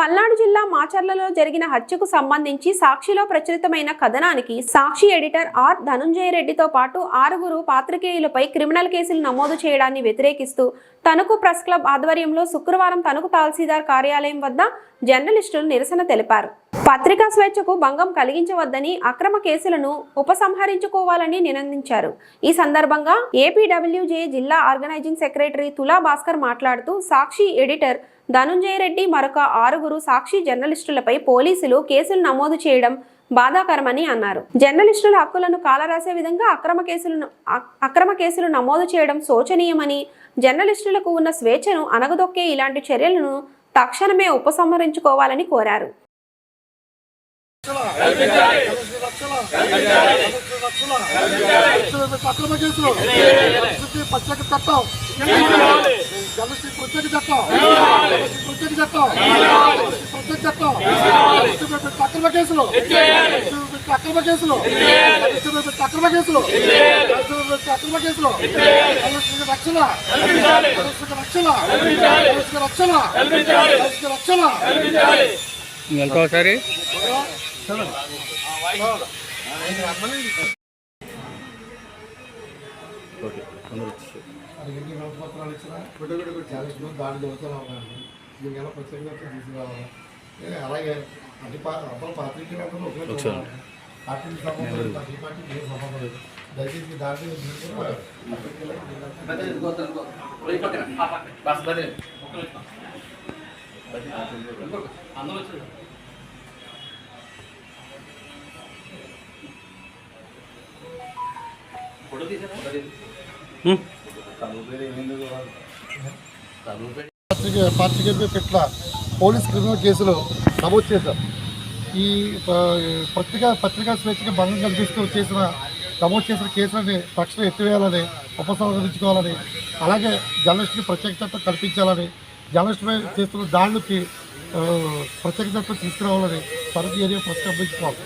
పల్నాడు జిల్లా మాచర్లలో జరిగిన హత్యకు సంబంధించి సాక్షిలో ప్రచురితమైన కథనానికి సాక్షి ఎడిటర్ ఆర్ ధనుంజయ రెడ్డితో పాటు ఆరుగురు పాత్రికేయులపై క్రిమినల్ కేసులు నమోదు చేయడాన్ని వ్యతిరేకిస్తూ తణుకు ప్రెస్ క్లబ్ ఆధ్వర్యంలో శుక్రవారం తణుకు తహసీల్దార్ కార్యాలయం వద్ద జర్నలిస్టులు నిరసన తెలిపారు. పత్రికా స్వేచ్ఛకు భంగం కలిగించవద్దని అక్రమ కేసులను ఉపసంహరించుకోవాలని నినందించారు. ఈ సందర్భంగా ఏపీడబ్ల్యూజే జిల్లా ఆర్గనైజింగ్ సెక్రటరీ తులా భాస్కర్ మాట్లాడుతూ సాక్షి ఎడిటర్ ధనుంజయ రెడ్డి మరొక ఆరుగురు సాక్షి జర్నలిస్టులపై పోలీసులు కేసులు నమోదు చేయడం బాధాకరమని అన్నారు. జర్నలిస్టుల హక్కులను కాలరాసే విధంగా అక్రమ కేసులను అక్రమ కేసులు నమోదు చేయడం శోచనీయమని జర్నలిస్టులకు ఉన్న స్వేచ్ఛను అనగదొక్కే ఇలాంటి చర్యలను తక్షణమే ఉపసంహరించుకోవాలని కోరారు. అక్రమ కేసులు ప్రత్యేక చట్టం చట్టం చట్టం అక్రమ కేసులు అక్రమ కేసులు జలశ్రీ అక్రమ కేసులు జలశ్రీ అక్రమ కేసులు జలశ్రీ రక్షణ రక్షణ రక్షణ జలశ్రీ రక్షణ ఇంకోసారి ఎన్ని నోట్పత్రాలు ఇచ్చినా చాలా దాడి దొరుకుతూ ఉన్నాను దీనికి ఎలా ప్రత్యేకంగా తీసుకురావాలి ఏ, అలాగే అన్ని పా అప్పుడు పాత్రికలు అందరూ ఒకే చూడాలి. పార్టీకి సంబంధం లేదు ప్రతి పార్టీకి ఏం సంబంధం లేదు దయచేసి దాంట్లో తీసుకుని పత్రికలకు పత్రిక పత్రిక పెట్ల పోలీస్ క్రిమినల్ కేసులో నమోదు చేశారు ఈ పత్రికా పత్రికా స్వేచ్ఛకి భంగం కల్పిస్తూ చేసిన నమోదు చేసిన కేసులని తక్షణం ఎత్తివేయాలని ఉపసంహరించుకోవాలని అలాగే జర్నలిస్టుకి ప్రత్యేక చట్టం కల్పించాలని జర్నలిస్టుపై చేస్తున్న దాడులకి ప్రత్యేక చట్టం తీసుకురావాలని సరుకు ఏరియా ప్రతిష్టాపించుకోవాలి